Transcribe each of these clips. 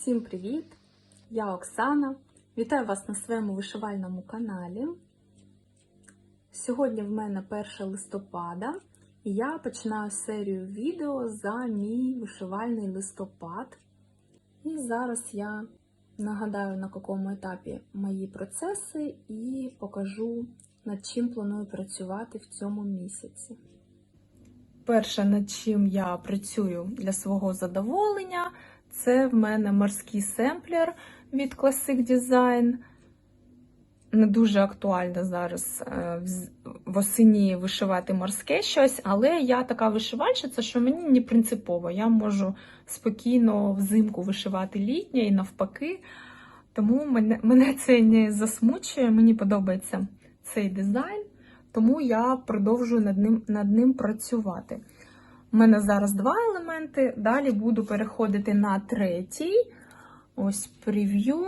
Всім привіт! Я Оксана. Вітаю вас на своєму вишивальному каналі. Сьогодні в мене 1 листопада, і я починаю серію відео за мій вишивальний листопад. І зараз я нагадаю, на якому етапі мої процеси, і покажу, над чим планую працювати в цьому місяці. Перше, над чим я працюю для свого задоволення, це в мене морський семплер від Classic Design. Не дуже актуально зараз е, восені вишивати морське щось, але я така вишивальщиця, що мені не принципово. Я можу спокійно взимку вишивати літнє і навпаки. Тому мене, мене це не засмучує, мені подобається цей дизайн, тому я продовжую над ним, над ним працювати. У мене зараз два елементи, далі буду переходити на третій. Ось прев'ю.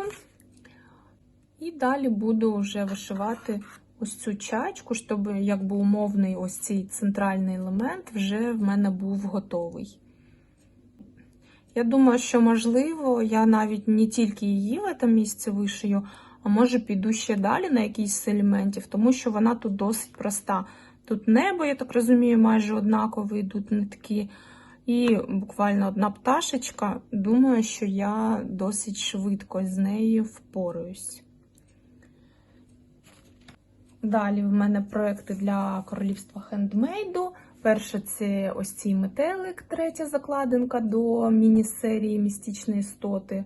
І далі буду вже вишивати ось цю чачку, щоб якби умовний ось цей центральний елемент вже в мене був готовий. Я думаю, що, можливо, я навіть не тільки її в цьому місці вишию, а може піду ще далі на якийсь з елементів, тому що вона тут досить проста. Тут небо, я так розумію, майже однакові йдуть нитки. І буквально одна пташечка. Думаю, що я досить швидко з нею впораюсь. Далі в мене проекти для королівства хендмейду. Перше, це ось цей метелик, третя закладинка до міні-серії Містичні істоти.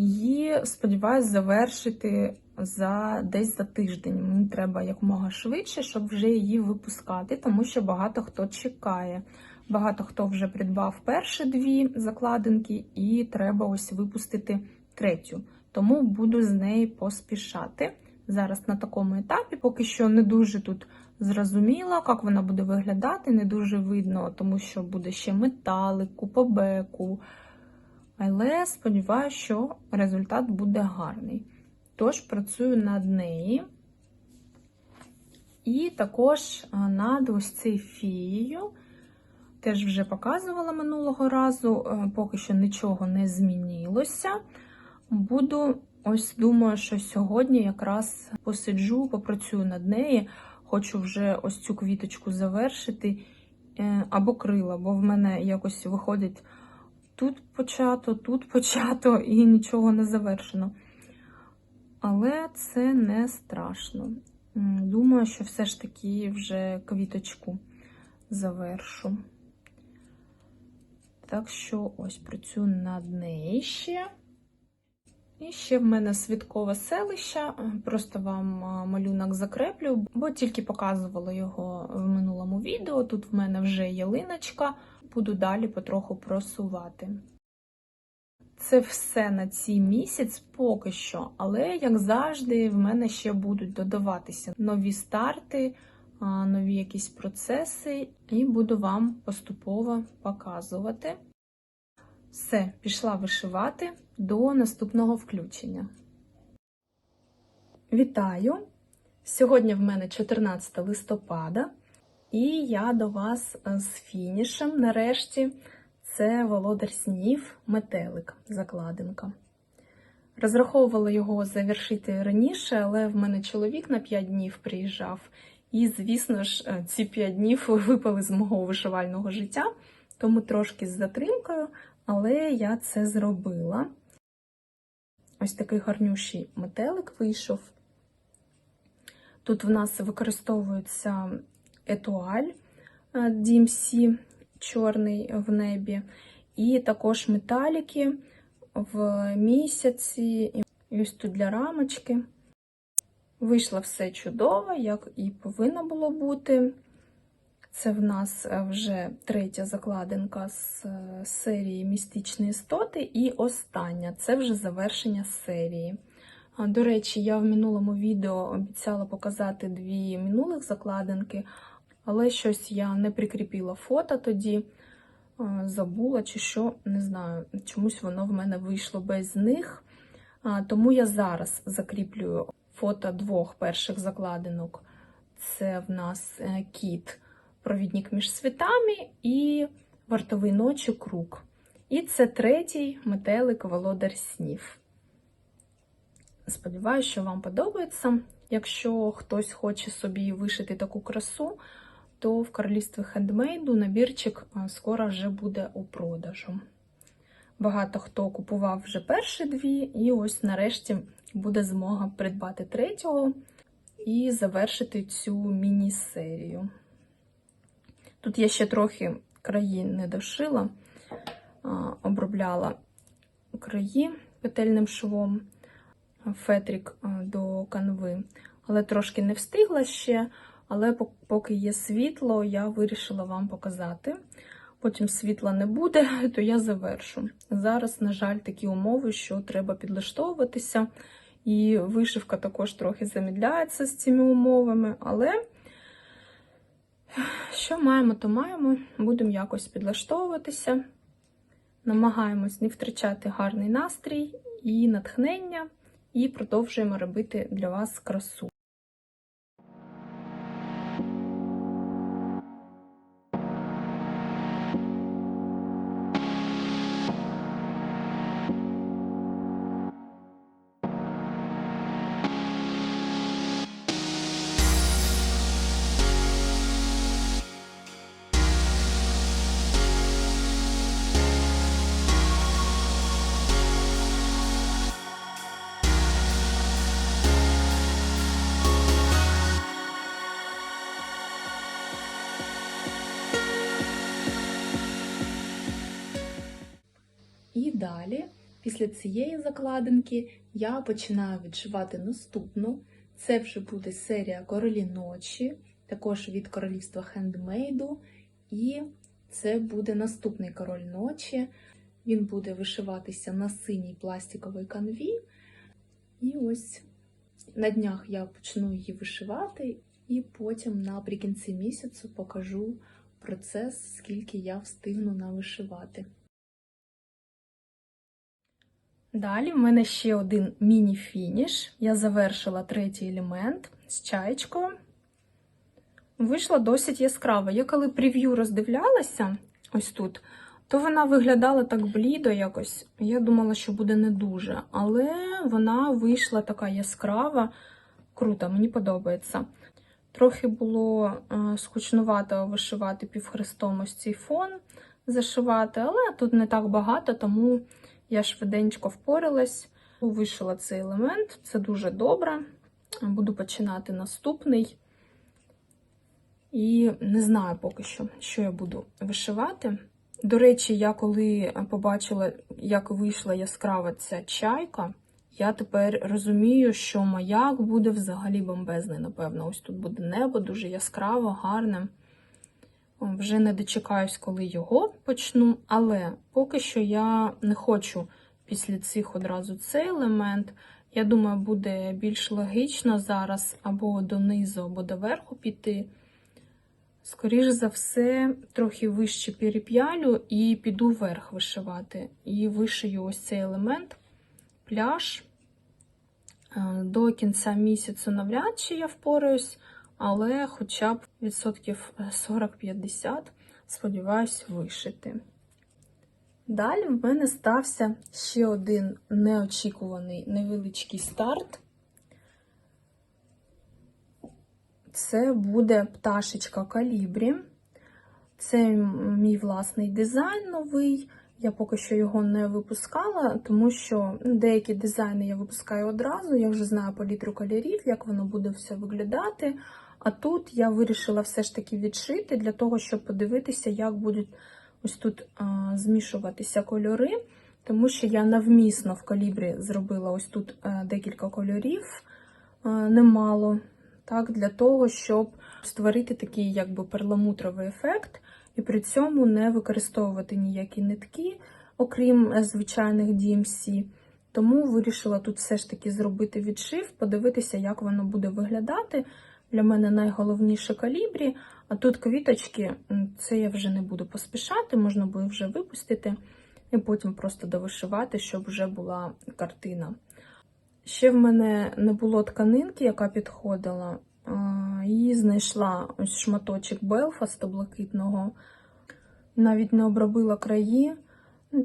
Її, сподіваюся, завершити за десь за тиждень. Мені треба якомога швидше, щоб вже її випускати, тому що багато хто чекає. Багато хто вже придбав перші дві закладинки, і треба ось випустити третю. Тому буду з неї поспішати. Зараз на такому етапі, поки що не дуже тут зрозуміло, як вона буде виглядати, не дуже видно, тому що буде ще металик, купобеку. Але сподіваюся, що результат буде гарний. Тож працюю над нею. І також над ось цією фією. Теж вже показувала минулого разу, поки що нічого не змінилося. Буду, ось думаю, що сьогодні якраз посиджу, попрацюю над нею. Хочу вже ось цю квіточку завершити е, або крила, бо в мене якось виходить тут почато, тут почато і нічого не завершено. Але це не страшно. Думаю, що все ж таки вже квіточку завершу. Так що ось працюю над нею ще. І ще в мене свідкове селище, просто вам малюнок закреплю, бо тільки показувала його в минулому відео. Тут в мене вже ялиночка, буду далі потроху просувати. Це все на цей місяць поки що, але, як завжди, в мене ще будуть додаватися нові старти, нові якісь процеси, і буду вам поступово показувати. Все, пішла вишивати до наступного включення. Вітаю! Сьогодні в мене 14 листопада, і я до вас з фінішем нарешті. Це володар снів метелик закладинка. Розраховувала його завершити раніше, але в мене чоловік на 5 днів приїжджав. І, звісно ж, ці 5 днів випали з мого вишивального життя, тому трошки з затримкою, але я це зробила. Ось такий гарнющий метелик вийшов. Тут в нас використовується етуаль DMC чорний в небі, і також металіки в місяці, і ось тут для рамочки. Вийшло все чудово, як і повинно було бути. Це в нас вже третя закладинка з серії Містичні істоти, і остання це вже завершення серії. До речі, я в минулому відео обіцяла показати дві минулих закладинки, але щось я не прикріпила фото тоді, забула чи що, не знаю, чомусь воно в мене вийшло без них. Тому я зараз закріплюю фото двох перших закладинок. Це в нас е, кіт, провідник між світами і вартовий ночі круг. І це третій метелик володар снів. Сподіваюсь, що вам подобається. Якщо хтось хоче собі вишити таку красу, то в королівстві хендмейду набірчик скоро вже буде у продажу. Багато хто купував вже перші дві, і ось нарешті буде змога придбати третього і завершити цю міні-серію. Тут я ще трохи краї не дошила, обробляла краї петельним швом, фетрик до канви, але трошки не встигла ще. Але поки є світло, я вирішила вам показати. Потім світла не буде, то я завершу. Зараз, на жаль, такі умови, що треба підлаштовуватися, і вишивка також трохи замідляється з цими умовами, але що маємо, то маємо. Будемо якось підлаштовуватися. Намагаємось не втрачати гарний настрій і натхнення, і продовжуємо робити для вас красу. І далі, після цієї закладинки, я починаю відшивати наступну. Це вже буде серія Королі ночі, також від королівства хендмейду. І це буде наступний король ночі. Він буде вишиватися на синій пластиковій канві. І ось на днях я почну її вишивати, і потім наприкінці місяцю покажу процес, скільки я встигну навишивати. Далі в мене ще один міні-фініш. Я завершила третій елемент з чаєчкою. Вийшла досить яскрава. Я коли прев'ю роздивлялася ось тут, то вона виглядала так блідо якось. Я думала, що буде не дуже. Але вона вийшла така яскрава, круто, мені подобається. Трохи було е, скучнувато вишивати півхрестом ось цей фон, зашивати, але тут не так багато, тому я швиденько впоралась, вишила цей елемент, це дуже добре. Буду починати наступний. І не знаю поки що, що я буду вишивати. До речі, я коли побачила, як вийшла яскрава ця чайка, я тепер розумію, що маяк буде взагалі бомбезний, напевно. Ось тут буде небо, дуже яскраво, гарне. Вже не дочекаюсь, коли його почну, але поки що я не хочу після цих одразу цей елемент. Я думаю, буде більш логічно зараз або донизу, або доверху піти. Скоріше за все, трохи вище переп'ялю і піду вверх вишивати. І вишию ось цей елемент, пляж. Е, До кінця місяцю навряд чи я впораюсь, але хоча б відсотків 40-50, сподіваюсь, вишити. Далі в мене стався ще один неочікуваний невеличкий старт. Це буде пташечка калібрі. Це мій власний дизайн новий. Я поки що його не випускала, тому що ну, деякі дизайни я випускаю одразу. Я вже знаю палітру кольорів, як воно буде все виглядати. А тут я вирішила все ж таки відшити для того, щоб подивитися, як будуть ось тут а, змішуватися кольори. Тому що я навмісно в калібрі зробила ось тут а, декілька кольорів, а, немало. Так, для того, щоб створити такий якби перламутровий ефект, і при цьому не використовувати ніякі нитки, окрім е, звичайних DMC. Тому вирішила тут все ж таки зробити відшив, подивитися, як воно буде виглядати. Для мене найголовніше калібрі, а тут квіточки, це я вже не буду поспішати, можна буде вже випустити, і потім просто довишивати, щоб вже була картина. Ще в мене не було тканинки, яка підходила. І знайшла ось шматочок белфасту блакитного. Навіть не обробила краї,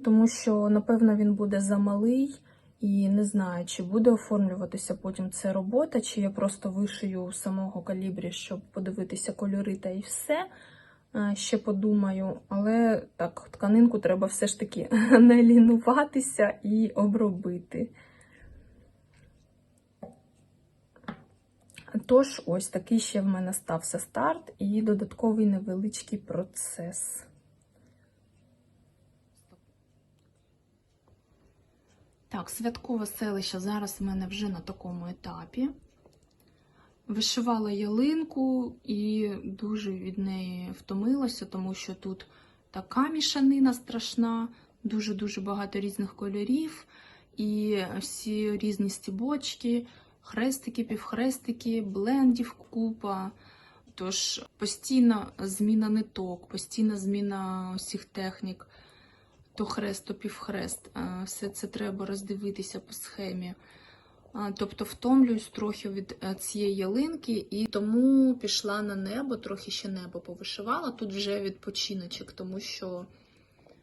Тому що, напевно, він буде замалий і не знаю, чи буде оформлюватися потім це робота, чи я просто вишию самого калібрі, щоб подивитися кольори та і все. Е, Ще подумаю, але так, тканинку треба все ж таки не лінуватися і обробити. Тож, ось такий ще в мене стався старт і додатковий невеличкий процес. Так, святкове селище зараз в мене вже на такому етапі. Вишивала ялинку і дуже від неї втомилася, тому що тут така мішанина страшна, дуже-дуже багато різних кольорів, і всі різні стібочки, хрестики, півхрестики, блендів купа. Тож постійна зміна ниток, постійна зміна усіх технік, то хрест, то півхрест. Все це треба роздивитися по схемі. Тобто втомлююсь трохи від е, цієї ялинки, і тому пішла на небо, трохи ще небо повишивала. Тут вже відпочиночок, тому що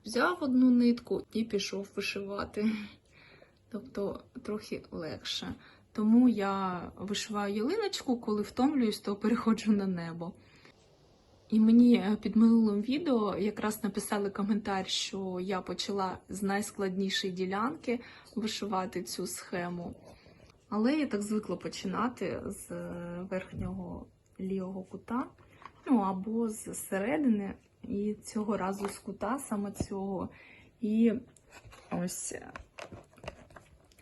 взяв одну нитку і пішов вишивати. Тобто трохи легше. Тому я вишиваю ялиночку, коли втомлююсь, то переходжу на небо. І мені е, під минулим відео якраз написали коментар, що я почала з найскладнішої ділянки вишивати цю схему. Але я так звикла починати з е, верхнього лівого кута, ну або з середини, і цього разу з кута саме цього. І ось,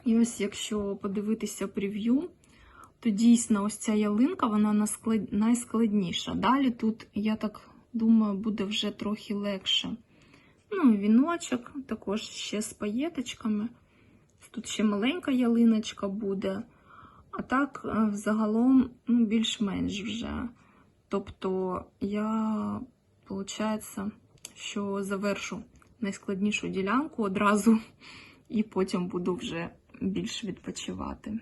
і ось якщо подивитися прев'ю, то дійсно ось ця ялинка, вона найскладніша. Далі тут, я так думаю, буде вже трохи легше. Ну, віночок також ще з паєточками. Тут ще маленька ялиночка буде. А так, е, взагалом, ну, більш-менш вже. Тобто, я, виходить, що завершу найскладнішу ділянку одразу, і потім буду вже більш відпочивати.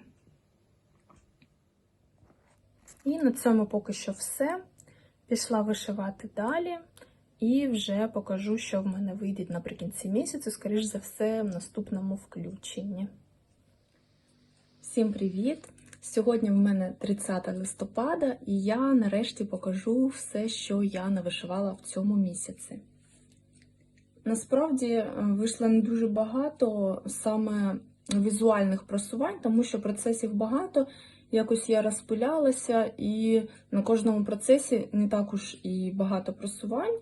І на цьому поки що все. Пішла вишивати далі. І вже покажу, що в мене вийде наприкінці місяця, скоріш за все, в наступному включенні. Всім привіт! Сьогодні в мене 30 листопада, і я нарешті покажу все, що я навишивала в цьому місяці. Насправді е, вийшло не дуже багато саме візуальних просувань, тому що процесів багато. Якось я розпилялася, і на кожному процесі не також і багато просувань.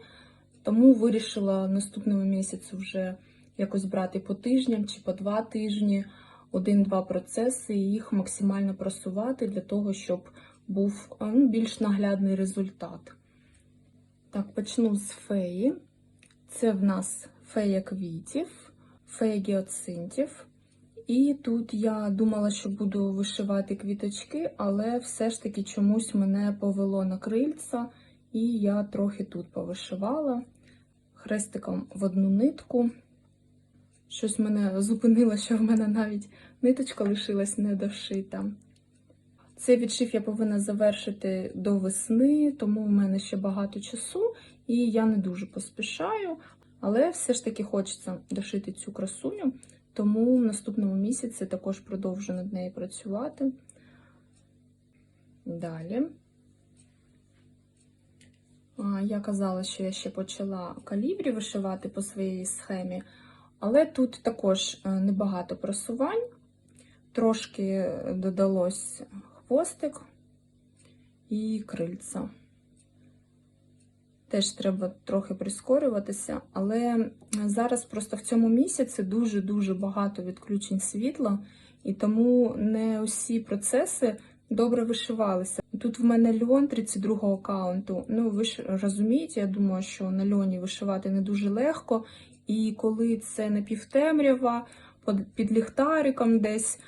Тому вирішила наступного місяцю вже якось брати по тижням чи по два тижні, один-два процеси і їх максимально просувати для того, щоб був ну, більш наглядний результат. Так, почну з феї. Це в нас фея квітів, фея гіоцинтів. І тут я думала, що буду вишивати квіточки, але все ж таки чомусь мене повело на крильця, і я трохи тут повишивала хрестиком в одну нитку. Щось мене зупинило, що в мене навіть ниточка лишилась недошита. Цей відшив я повинна завершити до весни, тому в мене ще багато часу, і я не дуже поспішаю, але все ж таки хочеться дошити цю красуню, тому в наступному місяці також продовжу над нею працювати. Далі. Я казала, що я ще почала калібрі вишивати по своїй схемі, але тут також е, небагато просувань, трошки додалось хвостик і крильця. Теж треба трохи прискорюватися, але зараз просто в цьому місяці дуже-дуже багато відключень світла, і тому не усі процеси добре вишивалися. Тут в мене льон 32-го аккаунту. Ну, ви ж розумієте, я думаю, що на льоні вишивати не дуже легко. І коли це напівтемрява, під ліхтариком десь,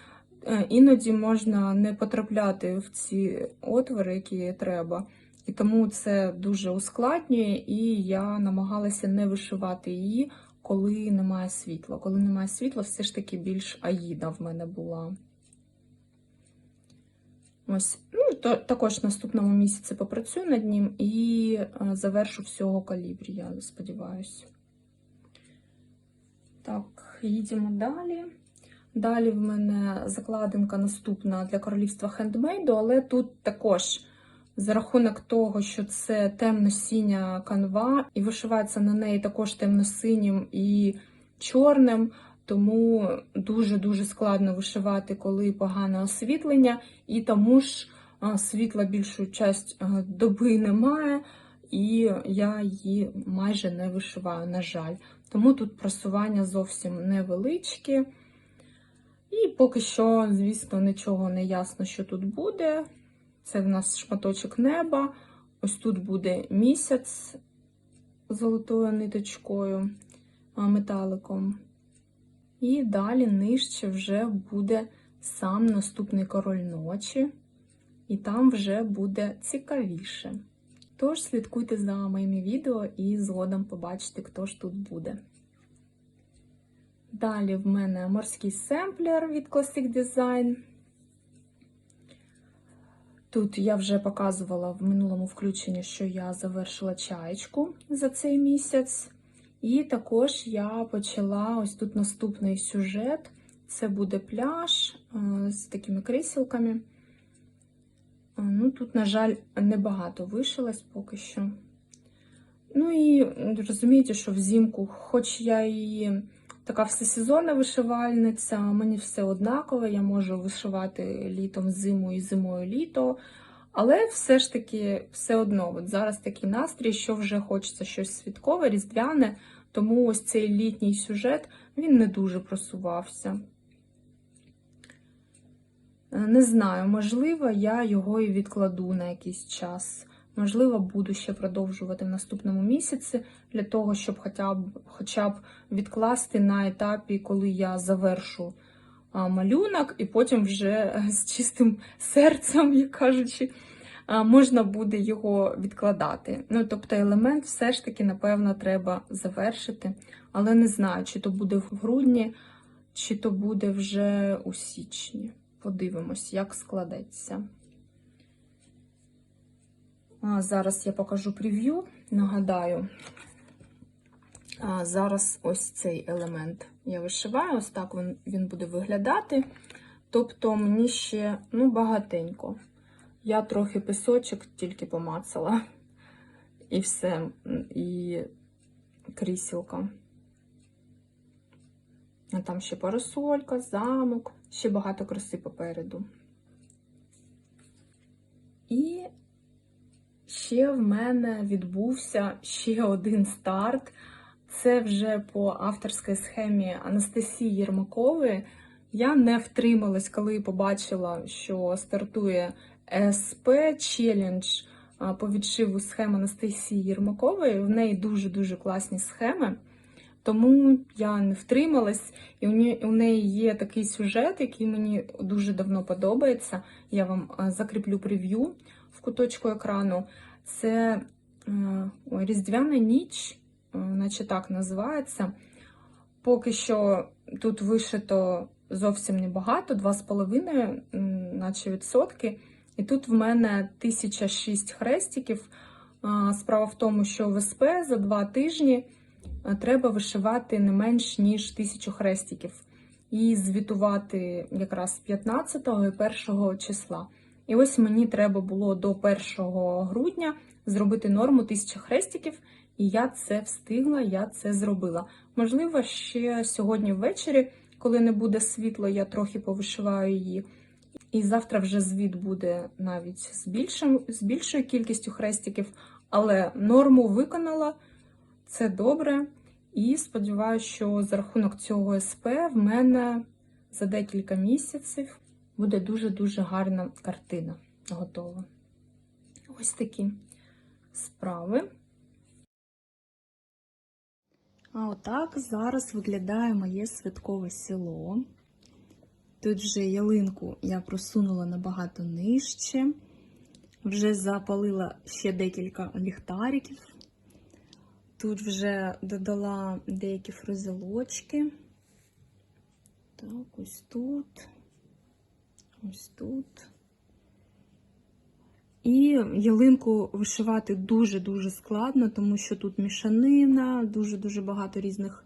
е, іноді можна не потрапляти в ці отвори, які треба. І тому це дуже ускладнює, і я намагалася не вишивати її, коли немає світла. Коли немає світла, все ж таки більш аїда в мене була. Ось, ну, то, також в наступному місяці попрацюю над ним і завершу всього калібрі, я сподіваюся. Так, їдемо далі. Далі в мене закладинка наступна для королівства хендмейду, але тут також за рахунок того, що це темно-сіня канва, і вишивається на неї також темно-синім і чорним, тому дуже-дуже складно вишивати, коли погане освітлення, і тому ж світла більшу часть доби немає, і я її майже не вишиваю, на жаль. Тому тут просування зовсім невеличкі. І поки що, звісно, нічого не ясно, що тут буде. Це в нас шматочок неба. Ось тут буде місяць золотою ниточкою, металиком. І далі нижче вже буде сам наступний король ночі, і там вже буде цікавіше. Тож слідкуйте за моїми відео і згодом побачите, хто ж тут буде. Далі в мене морський семплер від Classic Design. Тут я вже показувала в минулому включенні, що я завершила чаєчку за цей місяць. І також я почала ось тут наступний сюжет. Це буде пляж е, з такими кріселками. Е, Ну, тут, на жаль, небагато вишилось поки що. Ну і розумієте, що взимку, хоч я і така всесезонна вишивальниця, мені все однаково, я можу вишивати літом зиму і зимою літо. Але все ж таки, все одно, от зараз такий настрій, що вже хочеться щось святкове, різдвяне, тому ось цей літній сюжет він не дуже просувався. Е, Не знаю, можливо, я його і відкладу на якийсь час. Можливо, буду ще продовжувати в наступному місяці для того, щоб хоча б, хоча б відкласти на етапі, коли я завершу малюнок, і потім вже з чистим серцем, як кажучи, можна буде його відкладати. Ну, тобто елемент все ж таки, напевно, треба завершити, але не знаю, чи то буде в грудні, чи то буде вже у січні. Подивимось, як складеться. Зараз я покажу прев'ю. Нагадаю, зараз ось цей елемент я вишиваю, ось так він, він буде виглядати. Тобто мені ще ну, багатенько. Я трохи пісочок тільки помацала. І все, і крісілка. А там ще парасолька, замок, ще багато краси попереду. І ще в мене відбувся ще один старт. Це вже по авторській схемі Анастасії Єрмакової. Я не втрималась, коли побачила, що стартує СП челендж по відшиву схем Анастасії Єрмакової. В неї дуже-дуже класні схеми. Тому я не втрималась, і у неї, є такий сюжет, який мені дуже давно подобається. Я вам закріплю прев'ю в куточку екрану. Це е, Різдвяна ніч, е, наче так називається. Поки що тут вишито зовсім небагато, 2,5 наче відсотки. І тут в мене 1006 хрестиків. Справа в тому, що в СП за два тижні треба вишивати не менш ніж 1000 хрестиків. І звітувати якраз 15 і 1 числа. І ось мені треба було до 1 грудня зробити норму 1000 хрестиків, і я це встигла, я це зробила. Можливо, ще сьогодні ввечері, коли не буде світла, я трохи повишиваю її. І завтра вже звіт буде навіть з, більшим, з більшою кількістю хрестиків, але норму виконала, це добре. І сподіваюся, що за рахунок цього СП в мене за декілька місяців буде дуже-дуже гарна картина готова. Ось такі справи. А отак зараз виглядає моє святкове село. Тут вже ялинку я просунула набагато нижче. Вже запалила ще декілька ліхтариків. Тут вже додала деякі фризелочки. Так, ось тут, ось тут. І ялинку вишивати дуже-дуже складно, тому що тут мішанина, дуже-дуже багато різних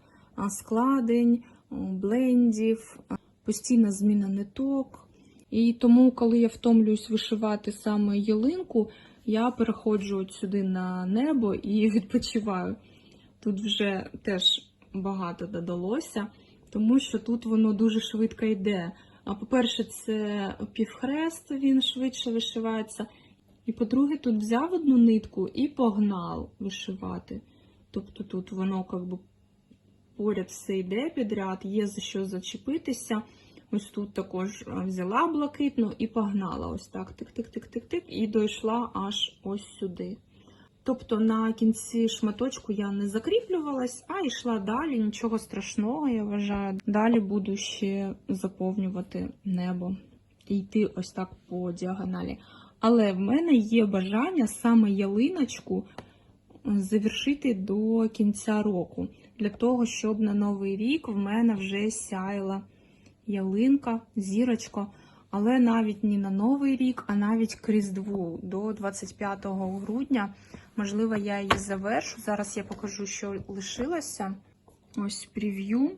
складень, блендів, постійна зміна ниток. І тому, коли я втомлююсь вишивати саме ялинку, я переходжу от сюди на небо і відпочиваю. Тут вже теж багато додалося, тому що тут воно дуже швидко йде. По-перше, це півхрест, він швидше вишивається. І по-друге, тут взяв одну нитку і погнав вишивати. Тобто тут воно як би поряд все йде підряд, є за що зачепитися. Ось тут також взяла блакитну і погнала. Ось так, тик-тик-тик-тик-тик, і дійшла аж ось сюди. Тобто на кінці шматочку я не закріплювалась, а йшла далі, нічого страшного, я вважаю. Далі буду ще заповнювати небо і йти ось так по діагоналі. Але в мене є бажання саме ялиночку завершити до кінця року, для того, щоб на новий рік в мене вже сяяла ялинка, зірочка. Але навіть не на новий рік, а навіть к Різдву до 25 грудня. Можливо, я її завершу. Зараз я покажу, що лишилося. Ось прев'ю.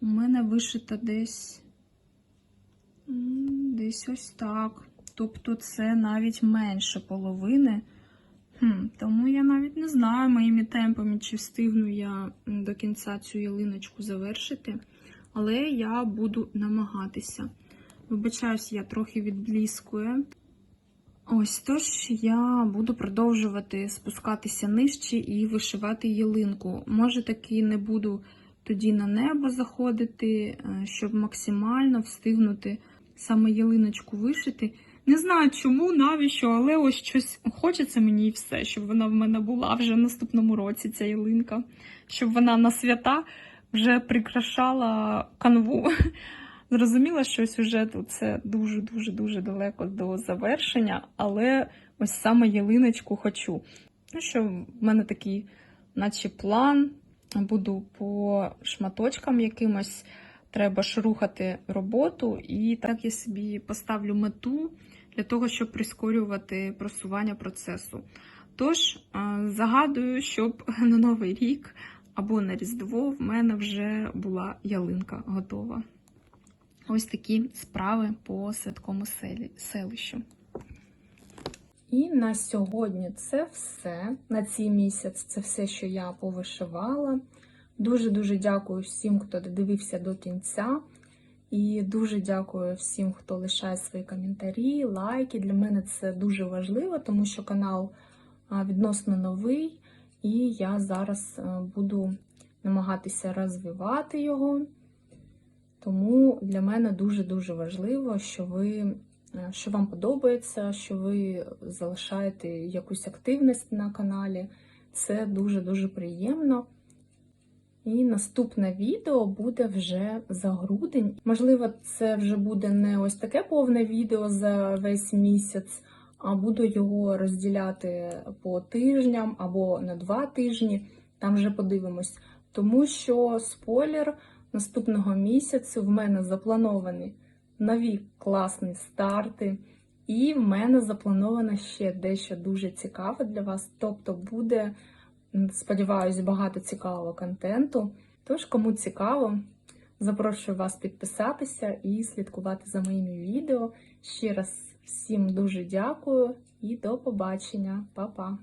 У мене вишита десь десь ось так. Тобто це навіть менше половини. Хм, тому я навіть не знаю моїми темпами, чи встигну я до кінця цю ялиночку завершити. Але я буду намагатися. Вибачаюсь, я трохи відбліскую. Ось тож я буду продовжувати спускатися нижче і вишивати ялинку. Може, таки не буду тоді на небо заходити, е, щоб максимально встигнути саме ялиночку вишити. Не знаю чому, навіщо, але ось щось хочеться мені і все, щоб вона в мене була вже в наступному році, ця ялинка, щоб вона на свята вже прикрашала канву. Зрозуміла, що тут це дуже-дуже дуже далеко до завершення, але ось саме ялиночку хочу. Ну що, в мене такий, наче план. Буду по шматочкам якимось. Треба ж рухати роботу, і так я собі поставлю мету для того, щоб прискорювати просування процесу. Тож, загадую, щоб на Новий рік або на Різдво в мене вже була ялинка готова. Ось такі справи по святкому селищу. І на сьогодні це все. На цей місяць це все, що я повишивала. Дуже-дуже дякую всім, хто додивився до кінця. І дуже дякую всім, хто лишає свої коментарі, лайки. Для мене це дуже важливо, тому що канал відносно новий, і я зараз буду намагатися розвивати його. Тому для мене дуже-дуже важливо, що ви е, що вам подобається, що ви залишаєте якусь активність на каналі. Це дуже-дуже приємно. І наступне відео буде вже за грудень. Можливо, це вже буде не ось таке повне відео за весь місяць, а буду його розділяти по тижням або на два тижні. Там вже подивимось. Тому що спойлер наступного місяцю в мене заплановані нові класні старти, і в мене заплановано ще дещо дуже цікаве для вас. Тобто буде, м, сподіваюсь, багато цікавого контенту. Тож, кому цікаво, запрошую вас підписатися і слідкувати за моїми відео. Ще раз всім дуже дякую і до побачення, Па-па!